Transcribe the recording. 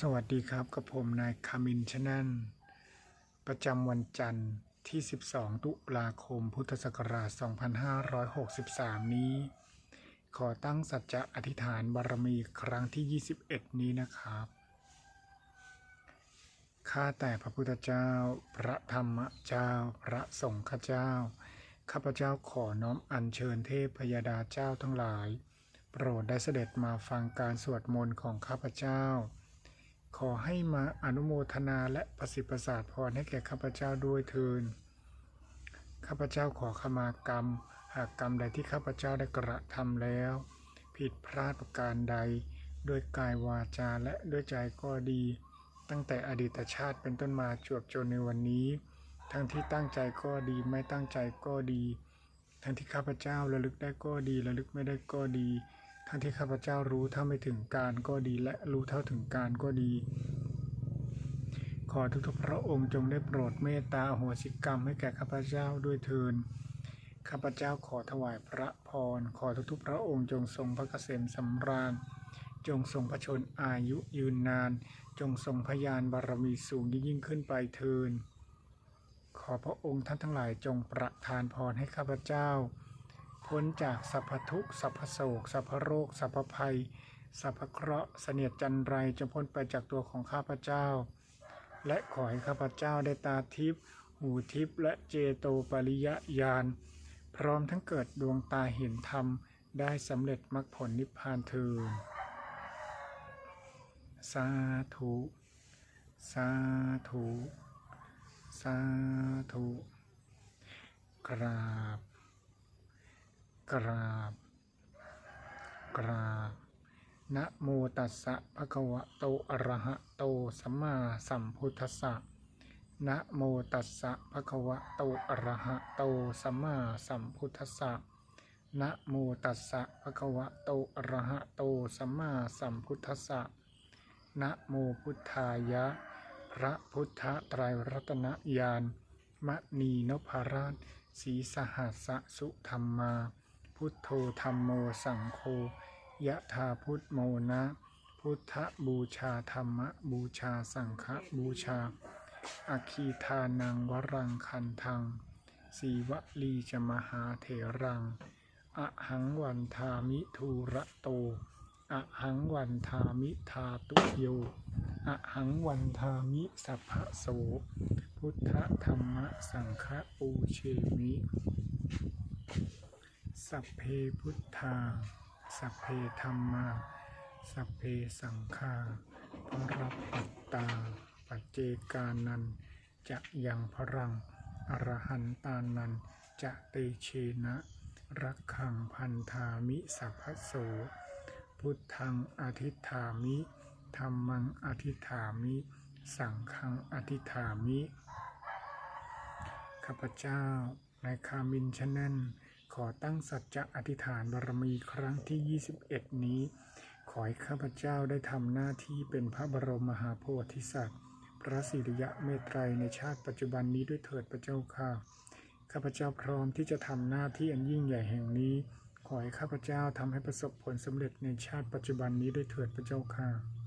สวัสดีครับกับผมนายคามินชแนนประจำวันจันทร์ที่ 12 ตุลาคม พุทธศักราช 2563 นี้ ขอตั้งสัจจะอธิษฐานบารมีครั้งที่ 21 นี้นะครับ ข้าแต่พระพุทธเจ้า พระธรรมเจ้า พระสงฆ์เจ้า ข้าพเจ้าขอน้อมอัญเชิญเทพพยดาเจ้าทั้งหลาย โปรดได้เสด็จมาฟังการสวดมนต์ของข้าพเจ้า ขอให้มาอนุโมทนาและประสิทธิ์ประสาทพรให้แก่ข้าพเจ้าด้วยเทินข้าพเจ้าขอขมากรรม หากกรรมใดที่ข้าพเจ้าได้กระทำแล้ว ผิดพลาดประการใด ด้วยกายวาจาและด้วยใจก็ดี ตั้งแต่อดีตชาติเป็นต้นมาจวบจนในวันนี้ ทั้งที่ตั้งใจก็ดีไม่ตั้งใจก็ดี ทั้งที่ข้าพเจ้าระลึกได้ก็ดีระลึกไม่ได้ก็ดี ทั้งที่ข้าพเจ้ารู้เท่าไม่ถึงการก็ดีและรู้เท่าถึงการก็ดี ขอทุกๆพระองค์จงได้โปรดเมตตาอโหสิกรรมให้แก่ข้าพเจ้าด้วยเทินข้าพเจ้าขอถวายพระพร ขอทุกๆพระองค์จงทรงพระเกษมสำราญ จงทรงพระชนอายุยืนนาน จงทรงพยานบารมีสูงยิ่งขึ้นไปเทินขอพระองค์ท่านทั้งหลายจงประทานพรให้ข้าพเจ้า พ้นจากสัพพทุกสัพพโศกสัพพโรคสัพพภัย สัพพเคราะห์เสนียดจันไรจงพ้นไปจากตัวของข้าพเจ้า และขอให้ข้าพเจ้าได้ตาทิพย์หูทิพย์และเจโตปริยญาณพร้อมทั้งเกิดดวงตาเห็นธรรม ได้สำเร็จมรรคผลนิพพานเทินสาธุ สาธุ สาธุ กราบ กราบ กราบนะโมตัสสะภะคะวะโตอะระหะโตสัมมาสัมพุทธัสสะนะโมตัสสะภะคะวะโตอะระหะโตสัมมาสัมพุทธัสสะนะโมตัสสะภะคะวะโตอะระหะโตสัมมาสัมพุทธัสสะนะโมพุทธายะ พระพุทธไตรรัตนญาณมณีนพราชสีสหัสสุธรรมา พุทโธธรรมโมสังโฆยะธาพุทโมนะพุทธบูชาธรรมบูชาสังฆบูชาอาคีทานังวรังคันทังสีวลีจะมหาเถรังอหังวันทามิทูระโตอหังวันทามิทาตุโยอหังวันทามิสัพพะโส พุทธธรรมสังฆปูเชมิ สัพเพพุทธา สัพเพธรรมา สัพเพสังฆาพระปัตตา ปัจเจกานันจะยังพรัง อรหันตานันจะเตเชนะ รักขังพันธามิสัพพโส พุทธังอธิษฐามิธรรมังอธิษฐามิ สังฆังอธิษฐามิ ข้าพเจ้า นายคามินชแนน ขอตั้งสัจจะอธิษฐานบารมีครั้งที่ 21 นี้ ขอให้ข้าพเจ้าได้ทำหน้าที่เป็นพระบรมมหาโพธิสัตว์ พระสิริยะเมตไตรในชาติปัจจุบันนี้ด้วยเถิดพระเจ้าค่ะ ข้าพเจ้าพร้อมที่จะทำหน้าที่อันยิ่งใหญ่แห่งนี้ ขอให้ข้าพเจ้าทำให้ประสบผลสำเร็จในชาติปัจจุบันนี้ด้วยเถิดพระเจ้าค่ะ